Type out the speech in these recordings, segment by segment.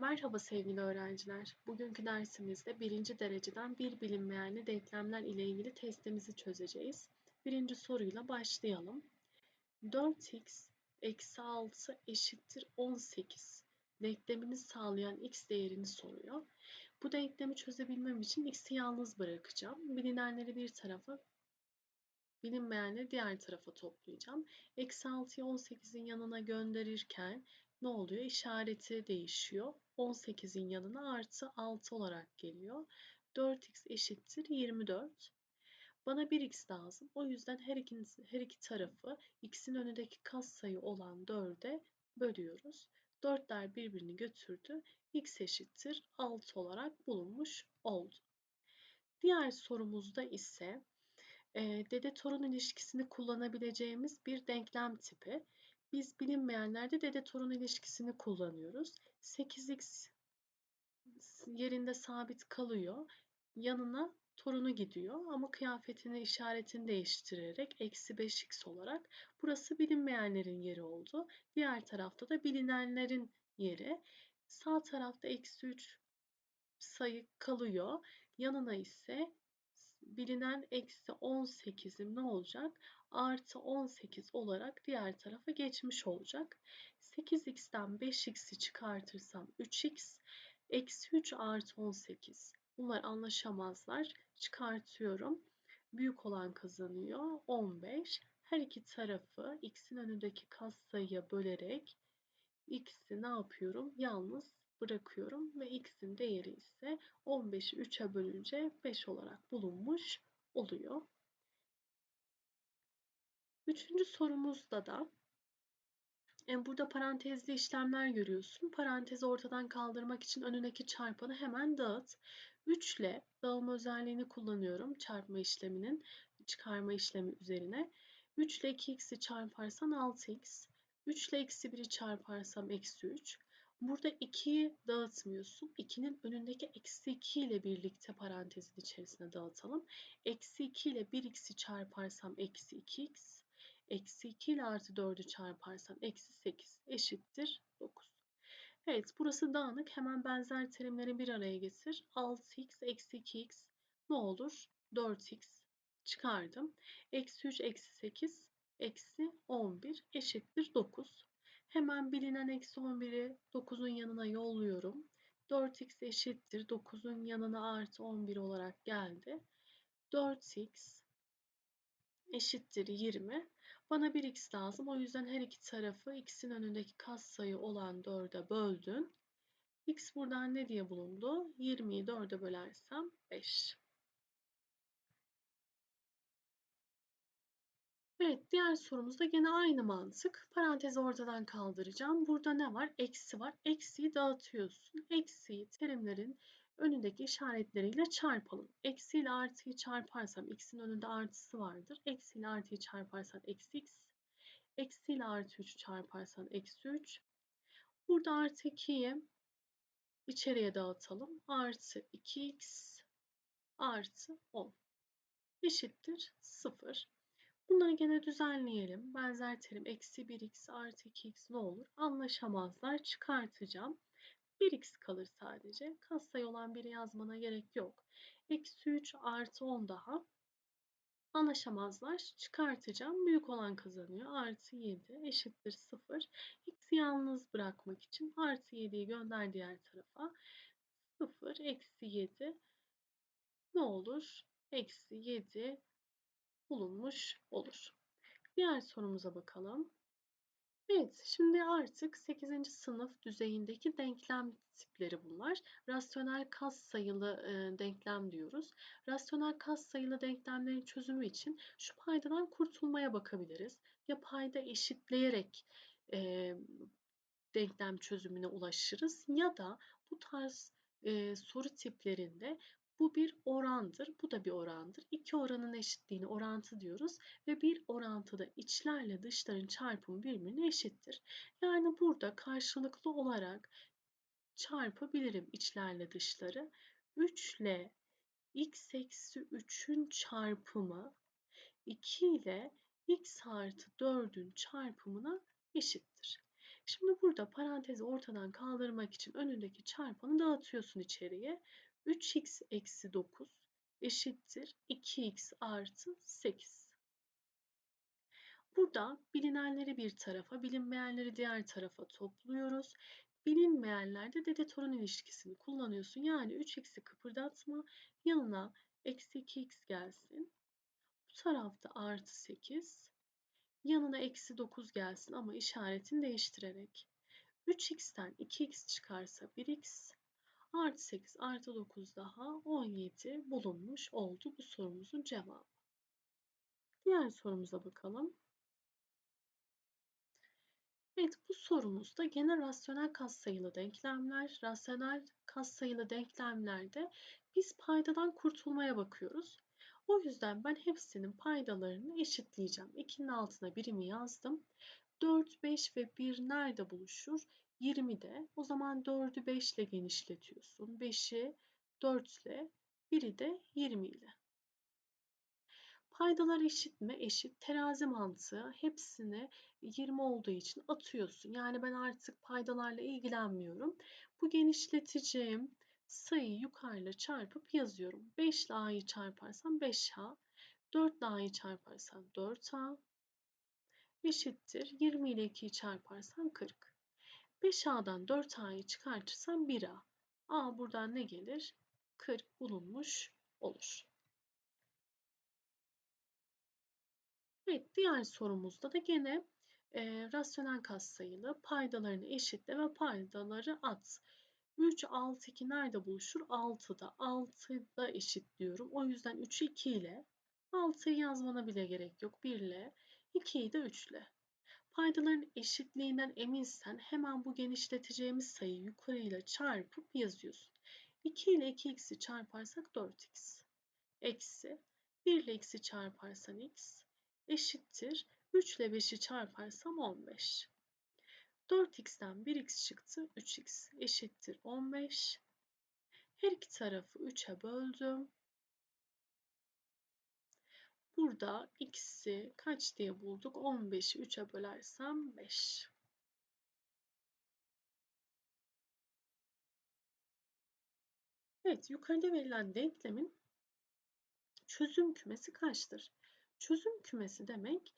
Merhaba sevgili öğrenciler. Bugünkü dersimizde birinci dereceden bir bilinmeyenli denklemler ile ilgili testimizi çözeceğiz. Birinci soruyla başlayalım. 4x eksi 6 eşittir 18 denklemini sağlayan x değerini soruyor. Bu denklemi çözebilmem için x'i yalnız bırakacağım. Bilinenleri bir tarafa, bilinmeyenleri diğer tarafa toplayacağım. Eksi 6'yı 18'in yanına gönderirken ne oluyor? İşareti değişiyor. 18'in yanına artı 6 olarak geliyor. 4x eşittir 24. Bana 1x lazım. O yüzden her iki, her iki tarafı x'in önündeki katsayı olan 4'e bölüyoruz. 4'ler birbirini götürdü. x eşittir 6 olarak bulunmuş oldu. Diğer sorumuzda ise dede torun ilişkisini kullanabileceğimiz bir denklem tipi. Biz bilinmeyenlerde dede torun ilişkisini kullanıyoruz. 8x yerinde sabit kalıyor. Yanına torunu gidiyor ama kıyafetini işaretini değiştirerek eksi 5x olarak burası bilinmeyenlerin yeri oldu. Diğer tarafta da bilinenlerin yeri. Sağ tarafta eksi 3 sayı kalıyor. Yanına ise bilinen eksi 18'im ne olacak? Artı 18 olarak diğer tarafa geçmiş olacak. 8x'ten 5x'i çıkartırsam 3x, eksi 3 artı 18. Bunlar anlaşamazlar. Çıkartıyorum. Büyük olan kazanıyor. 15. Her iki tarafı x'in önündeki katsayıya bölerek x'i ne yapıyorum? Yalnız bırakıyorum ve x'in değeri ise 15'i 3'e bölünce 5 olarak bulunmuş oluyor. Üçüncü sorumuzda da e, burada parantezli işlemler görüyorsun. Parantezi ortadan kaldırmak için önündeki çarpanı hemen dağıt. 3 ile dağılma özelliğini kullanıyorum çarpma işleminin çıkarma işlemi üzerine. 3 ile 2x'i çarparsan 6x. 3 ile eksi 1'i çarparsam eksi 3. Burada 2'yi dağıtmıyorsun. 2'nin önündeki eksi 2 ile birlikte parantezin içerisine dağıtalım. Eksi 2 ile 1x'i çarparsam eksi 2x. Eksi 2 ile artı 4'ü çarparsam eksi 8 eşittir 9. Evet burası dağınık. Hemen benzer terimleri bir araya getir. 6x eksi 2x ne olur? 4x çıkardım. Eksi 3 eksi 8 eksi 11 eşittir 9. Hemen bilinen eksi 11'i 9'un yanına yolluyorum. 4x eşittir 9'un yanına artı 11 olarak geldi. 4x eşittir 20. Bana 1x lazım. O yüzden her iki tarafı x'in önündeki katsayı olan 4'e böldün. x buradan ne diye bulundu? 20'yi 4'e bölersem 5. Evet, diğer sorumuzda gene aynı mantık. Parantezi ortadan kaldıracağım. Burada ne var? Eksi var. Eksiyi dağıtıyorsun. Eksiyi terimlerin önündeki işaretleriyle çarpalım. Eksi ile artıyı çarparsam x'in önünde artısı vardır. Eksi ile artıyı çarparsan eksi x. Eksi ile artı 3 çarparsan eksi 3. Burada artı 2'yi içeriye dağıtalım. Artı 2x artı 10 eşittir 0. Bunları gene düzenleyelim. Benzer terim eksi 1x artı 2x ne olur? Anlaşamazlar. Çıkartacağım. 1x kalır sadece. Katsayı olan biri yazmana gerek yok. Eksi 3 artı 10 daha. Anlaşamazlar. Çıkartacağım. Büyük olan kazanıyor. Artı 7 eşittir 0. X'i yalnız bırakmak için artı 7'yi gönder diğer tarafa. 0 eksi 7 ne olur? Eksi 7 bulunmuş olur. Diğer sorumuza bakalım. Evet, şimdi artık 8. sınıf düzeyindeki denklem tipleri bunlar. Rasyonel kas sayılı e, denklem diyoruz. Rasyonel kas sayılı denklemlerin çözümü için şu paydadan kurtulmaya bakabiliriz. Ya payda eşitleyerek e, denklem çözümüne ulaşırız ya da bu tarz e, soru tiplerinde bu bir orandır. Bu da bir orandır. İki oranın eşitliğini orantı diyoruz. Ve bir orantıda içlerle dışların çarpımı birbirine eşittir. Yani burada karşılıklı olarak çarpabilirim içlerle dışları. 3 ile x eksi 3'ün çarpımı 2 ile x artı 4'ün çarpımına eşittir. Şimdi burada parantezi ortadan kaldırmak için önündeki çarpanı dağıtıyorsun içeriye. 3x eksi 9 eşittir 2x artı 8. Burada bilinenleri bir tarafa, bilinmeyenleri diğer tarafa topluyoruz. Bilinmeyenlerde dede torun ilişkisini kullanıyorsun. Yani 3x'i kıpırdatma, yanına eksi 2x gelsin. Bu tarafta artı 8, yanına eksi 9 gelsin ama işaretini değiştirerek. 3x'ten 2x çıkarsa 1x, artı 8 artı 9 daha 17 bulunmuş oldu bu sorumuzun cevabı. Diğer sorumuza bakalım. Evet bu sorumuzda gene rasyonel katsayılı denklemler, rasyonel katsayılı denklemlerde biz paydadan kurtulmaya bakıyoruz. O yüzden ben hepsinin paydalarını eşitleyeceğim. 2'nin altına birimi yazdım. 4, 5 ve 1 nerede buluşur? 20'de. O zaman 4'ü 5 ile genişletiyorsun. 5'i 4 ile, 1'i de 20 ile. Paydalar eşit mi? Eşit. Terazi mantığı hepsini 20 olduğu için atıyorsun. Yani ben artık paydalarla ilgilenmiyorum. Bu genişleteceğim sayıyı yukarıda çarpıp yazıyorum. 5 ile a'yı çarparsam 5a, 4 ile a'yı çarparsam 4a eşittir. 20 ile 2'yi çarparsam 40. 5a'dan 4a'yı çıkartırsam 1a. a buradan ne gelir? 40 bulunmuş olur. Evet, diğer sorumuzda da gene e, rasyonel katsayılı paydalarını eşitle ve paydaları at. 3, 6, 2 nerede buluşur? 6'da. 6'da eşitliyorum. O yüzden 3'ü 2 ile 6'yı yazmana bile gerek yok. 1 ile 2'yi de 3 ile. Paydaların eşitliğinden eminsen hemen bu genişleteceğimiz sayıyı yukarıyla çarpıp yazıyorsun. 2 ile 2x'i çarparsak 4x. Eksi 1 ile x'i çarparsan x eşittir. 3 ile 5'i çarparsam 15. 4x'ten 1x çıktı. 3x eşittir 15. Her iki tarafı 3'e böldüm. Burada x'i kaç diye bulduk? 15'i 3'e bölersem 5. Evet, yukarıda verilen denklemin çözüm kümesi kaçtır? Çözüm kümesi demek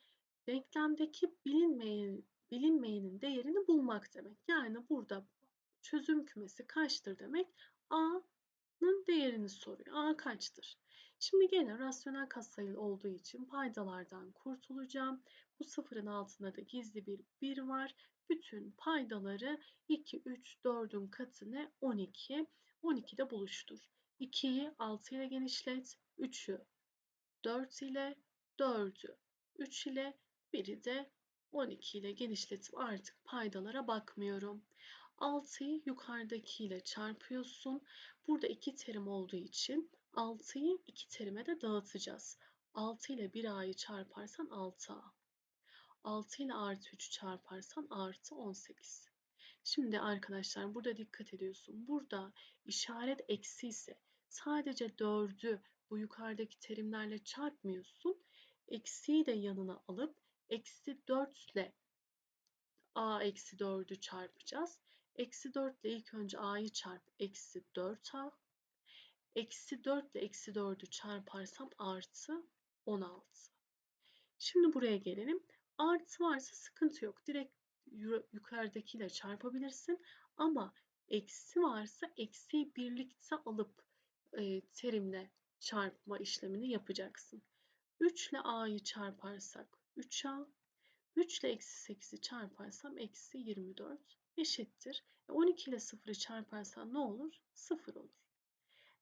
denklemdeki bilinmeyen, bilinmeyenin değerini bulmak demek. Yani burada çözüm kümesi kaçtır demek a'nın değerini soruyor. a kaçtır? Şimdi gene rasyonel katsayı olduğu için paydalardan kurtulacağım. Bu sıfırın altında da gizli bir 1 var. Bütün paydaları 2, 3, 4'ün katı ne? 12. 12'de buluştur. 2'yi 6 ile genişlet. 3'ü 4 ile 4'ü 3 ile 1'i de 12 ile genişletip artık paydalara bakmıyorum. 6'yı yukarıdakiyle çarpıyorsun. Burada iki terim olduğu için 6'yı iki terime de dağıtacağız. 6 ile 1a'yı çarparsan 6a. 6 ile artı 3'ü çarparsan artı 18. Şimdi arkadaşlar burada dikkat ediyorsun. Burada işaret eksi ise sadece 4'ü bu yukarıdaki terimlerle çarpmıyorsun. Eksiyi de yanına alıp eksi 4 ile a eksi 4'ü çarpacağız. Eksi 4 ile ilk önce a'yı çarp eksi 4a. Eksi 4 ile eksi 4'ü çarparsam artı 16. Şimdi buraya gelelim. Artı varsa sıkıntı yok. Direkt yukarıdakiyle çarpabilirsin. Ama eksi varsa eksiyi birlikte alıp e, terimle çarpma işlemini yapacaksın. 3 ile a'yı çarparsak 3a, 3 ile eksi 8'i çarparsam eksi 24 eşittir. 12 e, ile 0'ı çarparsam ne olur? 0 olur.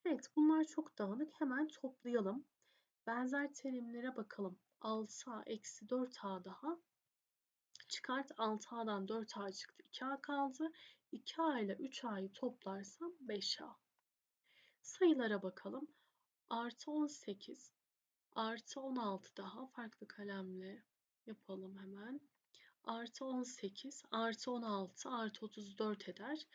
Evet bunlar çok dağınık. Hemen toplayalım. Benzer terimlere bakalım. 6a eksi 4a daha. Çıkart 6a'dan 4a çıktı. 2a kaldı. 2a ile 3a'yı toplarsam 5a. Sayılara bakalım. Artı 18 Artı 16 daha farklı kalemle yapalım hemen. Artı 18 artı 16 artı 34 eder.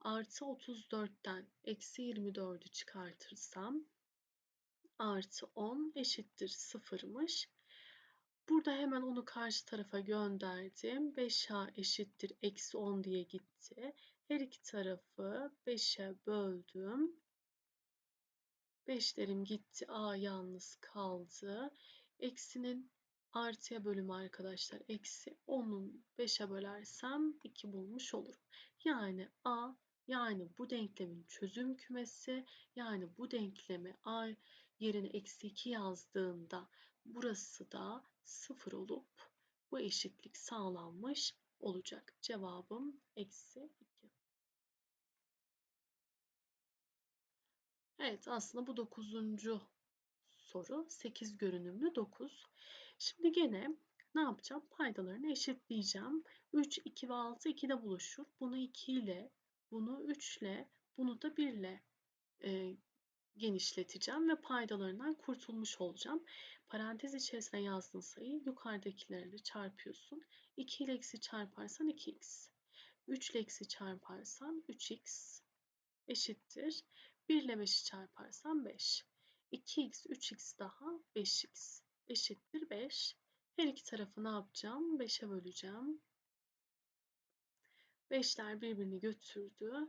Artı 34'ten eksi 24'ü çıkartırsam artı 10 eşittir sıfırmış. Burada hemen onu karşı tarafa gönderdim. 5a eşittir eksi 10 diye gitti. Her iki tarafı 5'e böldüm. 5'lerim gitti. A yalnız kaldı. Eksinin artıya bölümü arkadaşlar. Eksi 10'un 5'e bölersem 2 bulmuş olurum. Yani A yani bu denklemin çözüm kümesi yani bu denklemi A yerine eksi 2 yazdığında burası da 0 olup bu eşitlik sağlanmış olacak. Cevabım eksi 2. Evet aslında bu 9. soru. 8 görünümlü 9. Şimdi gene ne yapacağım? Paydalarını eşitleyeceğim. 3, 2 ve 6 2'de buluşur. Bunu 2 ile, bunu 3 ile, bunu da 1 ile e, genişleteceğim ve paydalarından kurtulmuş olacağım. Parantez içerisine yazdığın sayıyı yukarıdakilerle çarpıyorsun. 2 ile eksi çarparsan 2x. 3 ile eksi çarparsan 3x eşittir. 1 ile 5'i çarparsan 5. 2x, 3x daha 5x eşittir 5. Her iki tarafı ne yapacağım? 5'e böleceğim. 5'ler birbirini götürdü.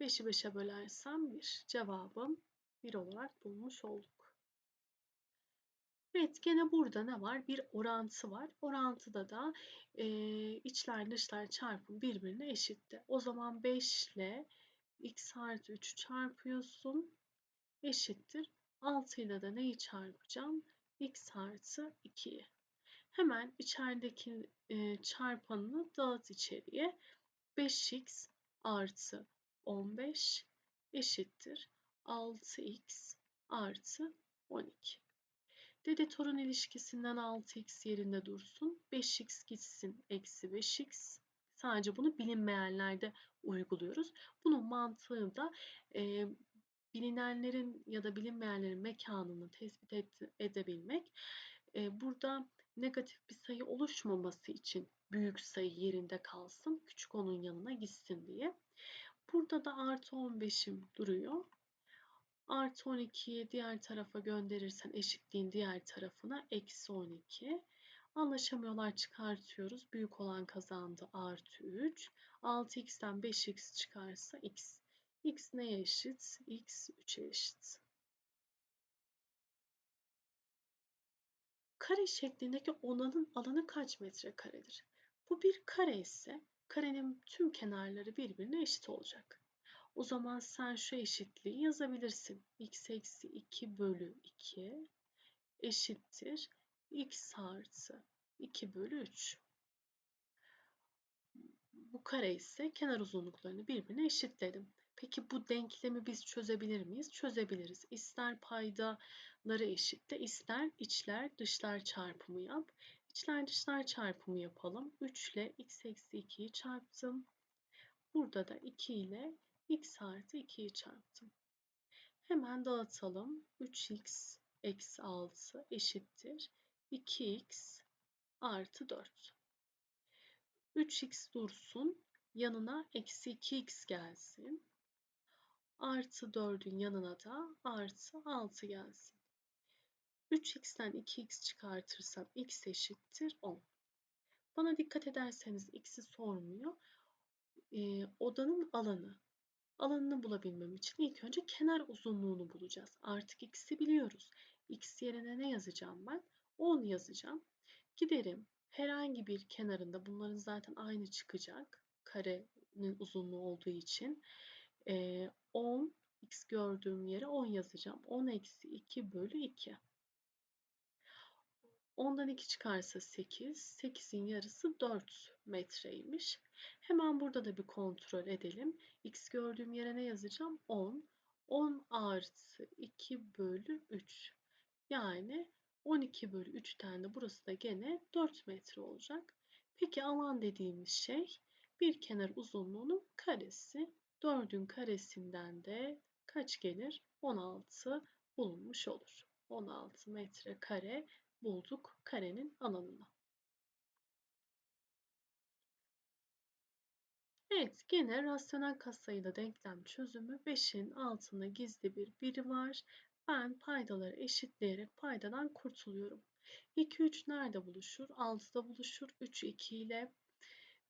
5'i 5'e bölersem 1. Cevabım 1 olarak bulmuş olduk. Evet gene burada ne var? Bir orantı var. Orantıda da e, içler dışlar çarpım birbirine eşitti. O zaman 5 ile x artı 3 çarpıyorsun eşittir. 6 ile de neyi çarpacağım? x artı 2'yi. Hemen içerideki e, çarpanını dağıt içeriye. 5x artı 15 eşittir 6x artı 12. Dede torun ilişkisinden 6x yerinde dursun. 5x gitsin eksi 5x. Sadece bunu bilinmeyenlerde uyguluyoruz. Bunun mantığı da e, bilinenlerin ya da bilinmeyenlerin mekanını tespit et, edebilmek. Burada negatif bir sayı oluşmaması için büyük sayı yerinde kalsın, küçük onun yanına gitsin diye. Burada da artı 15'im duruyor. Artı 12'yi diğer tarafa gönderirsen eşitliğin diğer tarafına eksi 12. Anlaşamıyorlar çıkartıyoruz. Büyük olan kazandı artı 3. 6x'ten 5x çıkarsa x. x neye eşit? x 3'e eşit. Kare şeklindeki onanın alanı kaç metre karedir? Bu bir kare ise karenin tüm kenarları birbirine eşit olacak. O zaman sen şu eşitliği yazabilirsin. x eksi 2 bölü 2 eşittir x artı 2 bölü 3. Bu kare ise kenar uzunluklarını birbirine eşitledim. Peki bu denklemi biz çözebilir miyiz? Çözebiliriz. İster paydaları eşitle, ister içler dışlar çarpımı yap. İçler dışlar çarpımı yapalım. 3 ile x eksi 2'yi çarptım. Burada da 2 ile x artı 2'yi çarptım. Hemen dağıtalım. 3x eksi 6 eşittir. 2x artı 4. 3x dursun. Yanına eksi 2x gelsin. Artı 4'ün yanına da artı 6 gelsin. 3x'ten 2x çıkartırsam x eşittir 10. Bana dikkat ederseniz x'i sormuyor. Ee, odanın alanı. Alanını bulabilmem için ilk önce kenar uzunluğunu bulacağız. Artık x'i biliyoruz. x yerine ne yazacağım ben? 10 yazacağım. Giderim herhangi bir kenarında bunların zaten aynı çıkacak. Karenin uzunluğu olduğu için. Ee, 10 x gördüğüm yere 10 yazacağım. 10 eksi 2 bölü 2. 10'dan 2 çıkarsa 8. 8'in yarısı 4 metreymiş. Hemen burada da bir kontrol edelim. X gördüğüm yere ne yazacağım? 10. 10 artı 2 bölü 3. Yani 12 bölü 3'ten de burası da gene 4 metre olacak. Peki alan dediğimiz şey bir kenar uzunluğunun karesi. 4'ün karesinden de kaç gelir? 16 bulunmuş olur. 16 metre kare bulduk karenin alanını. Evet, gene rasyonel katsayıda denklem çözümü 5'in altında gizli bir biri var. Ben paydaları eşitleyerek paydadan kurtuluyorum. 2 3 nerede buluşur? 6'da buluşur. 3 2 ile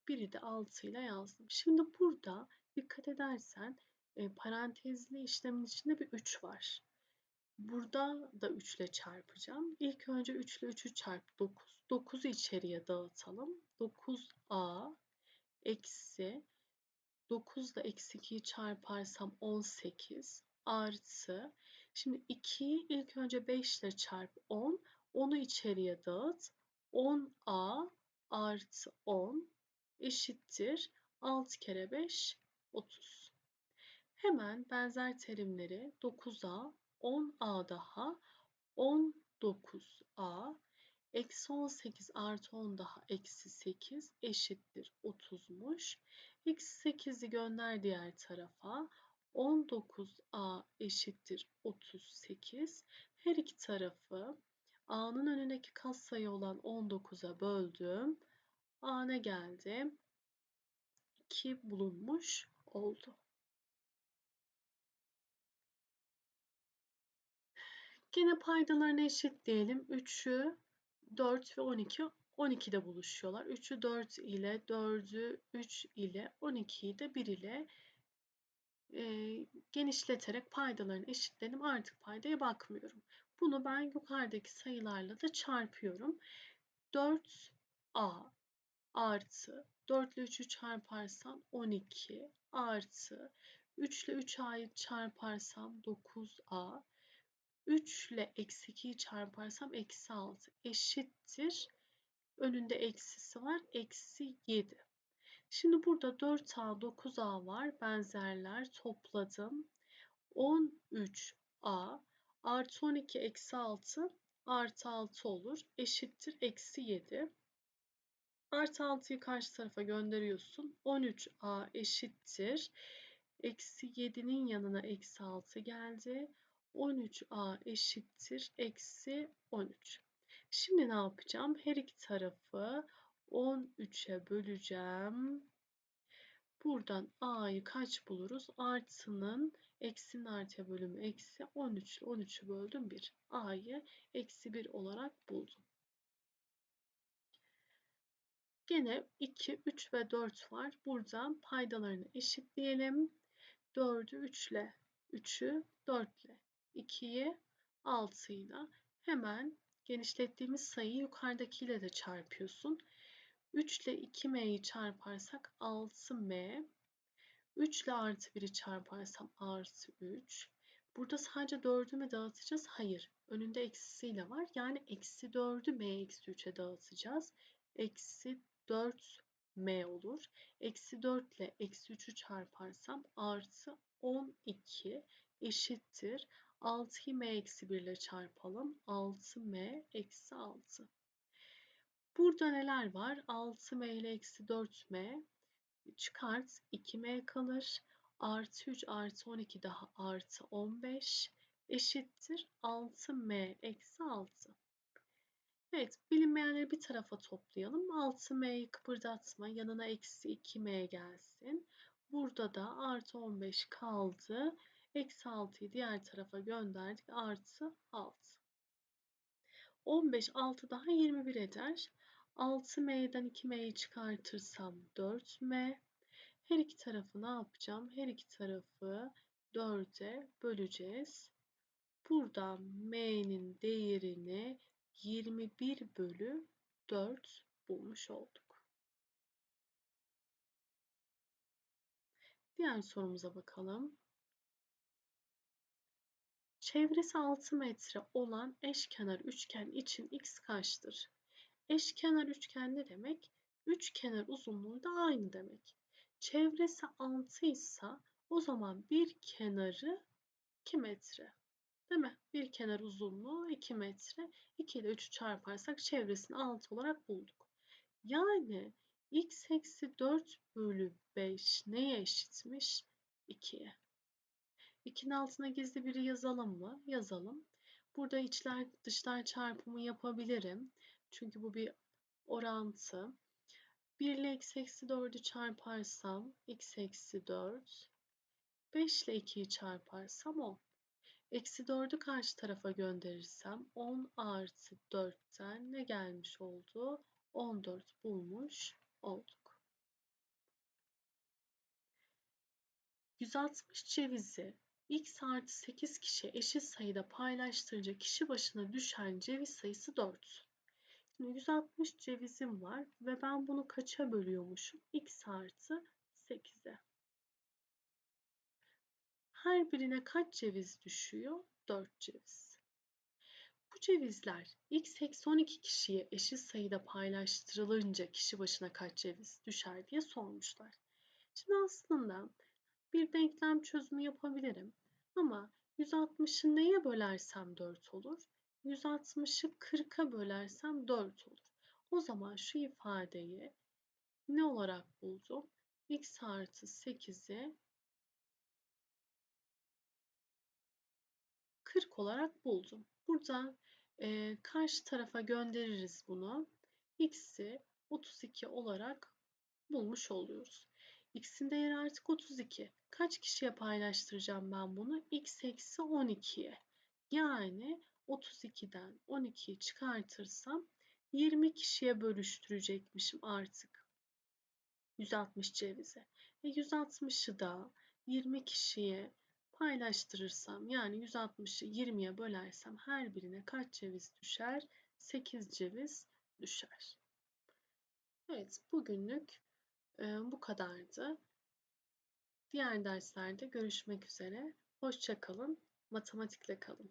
biri de 6 ile yazdım. Şimdi burada dikkat edersen e, parantezli işlemin içinde bir 3 var. Burada da 3 ile çarpacağım. İlk önce 3 ile 3'ü çarp 9. 9'u içeriye dağıtalım. 9a eksi 9 ile eksi 2'yi çarparsam 18 artı şimdi 2'yi ilk önce 5 ile çarp 10 10'u içeriye dağıt 10a artı 10 eşittir 6 kere 5 30. Hemen benzer terimleri 9a 10a daha 19a eksi 18 artı 10 daha eksi 8 eşittir 30'muş. Eksi 8'i gönder diğer tarafa. 19a eşittir 38. Her iki tarafı a'nın önündeki katsayı olan 19'a böldüm. a ne geldi? 2 bulunmuş oldu. Gene paydalarını eşitleyelim. 3'ü 4 ve 12 12'de buluşuyorlar. 3'ü 4 ile 4'ü 3 ile 12'yi de 1 ile e, genişleterek paydalarını eşitledim. Artık paydaya bakmıyorum. Bunu ben yukarıdaki sayılarla da çarpıyorum. 4a artı 4 ile 3'ü çarparsam 12 artı 3 ile 3a'yı çarparsam 9a 3 ile eksi 2'yi çarparsam eksi 6 eşittir. Önünde eksisi var. Eksi 7. Şimdi burada 4A, 9A var. Benzerler topladım. 13A artı 12 eksi 6 artı 6 olur. Eşittir. Eksi 7. Artı 6'yı karşı tarafa gönderiyorsun. 13A eşittir. Eksi 7'nin yanına eksi 6 geldi. 13a eşittir eksi 13. Şimdi ne yapacağım? Her iki tarafı 13'e böleceğim. Buradan a'yı kaç buluruz? Artının eksinin artıya bölümü eksi 13 ile 13'ü böldüm 1. a'yı eksi 1 olarak buldum. Gene 2, 3 ve 4 var. Buradan paydalarını eşitleyelim. 4'ü 3 ile 3'ü 4 ile 2'yi 6 ile hemen genişlettiğimiz sayıyı yukarıdakiyle de çarpıyorsun. 3 ile 2m'yi çarparsak 6m. 3 ile artı 1'i çarparsam artı 3. Burada sadece 4'ü mü dağıtacağız? Hayır. Önünde eksisiyle var. Yani eksi 4'ü m eksi 3'e dağıtacağız. Eksi 4m olur. Eksi 4 ile eksi 3'ü çarparsam artı 12 eşittir. 6'yı m eksi 1 ile çarpalım. 6m eksi 6. Burada neler var? 6m ile eksi 4m çıkart 2m kalır. Artı 3 artı 12 daha artı 15 eşittir 6m eksi 6. Evet bilinmeyenleri bir tarafa toplayalım. 6m'yi kıpırdatma yanına eksi 2m gelsin. Burada da artı 15 kaldı. Eksi 6'yı diğer tarafa gönderdik. Artı 6. 15, 6 daha 21 eder. 6m'den 2m'yi çıkartırsam 4m. Her iki tarafı ne yapacağım? Her iki tarafı 4'e böleceğiz. Buradan m'nin değerini 21 bölü 4 bulmuş olduk. Diğer sorumuza bakalım. Çevresi 6 metre olan eşkenar üçgen için x kaçtır? Eşkenar üçgen ne demek? Üç kenar uzunluğu da aynı demek. Çevresi 6 ise o zaman bir kenarı 2 metre. Değil mi? Bir kenar uzunluğu 2 metre. 2 ile 3'ü çarparsak çevresini 6 olarak bulduk. Yani x eksi 4 bölü 5 neye eşitmiş? 2'ye. 2'nin altına gizli biri yazalım mı? Yazalım. Burada içler dışlar çarpımı yapabilirim. Çünkü bu bir orantı. 1 ile x eksi 4'ü çarparsam x eksi 4. 5 ile 2'yi çarparsam 10. Eksi 4'ü karşı tarafa gönderirsem 10 artı 4'ten ne gelmiş oldu? 14 bulmuş olduk. 160 cevizi x artı 8 kişi eşit sayıda paylaştırınca kişi başına düşen ceviz sayısı 4. Şimdi 160 cevizim var ve ben bunu kaça bölüyormuşum? x artı 8'e. Her birine kaç ceviz düşüyor? 4 ceviz. Bu cevizler x eksi 12 kişiye eşit sayıda paylaştırılınca kişi başına kaç ceviz düşer diye sormuşlar. Şimdi aslında bir denklem çözümü yapabilirim. Ama 160'ı neye bölersem 4 olur? 160'ı 40'a bölersem 4 olur. O zaman şu ifadeyi ne olarak buldum? x artı 8'i 40 olarak buldum. Burada e, karşı tarafa göndeririz bunu. x'i 32 olarak bulmuş oluyoruz. x'in değeri artık 32. Kaç kişiye paylaştıracağım ben bunu? x eksi 12'ye. Yani 32'den 12'yi çıkartırsam 20 kişiye bölüştürecekmişim artık. 160 cevize. E 160'ı da 20 kişiye paylaştırırsam yani 160'ı 20'ye bölersem her birine kaç ceviz düşer? 8 ceviz düşer. Evet bugünlük e, bu kadardı. Diğer derslerde görüşmek üzere. Hoşça kalın, matematikle kalın.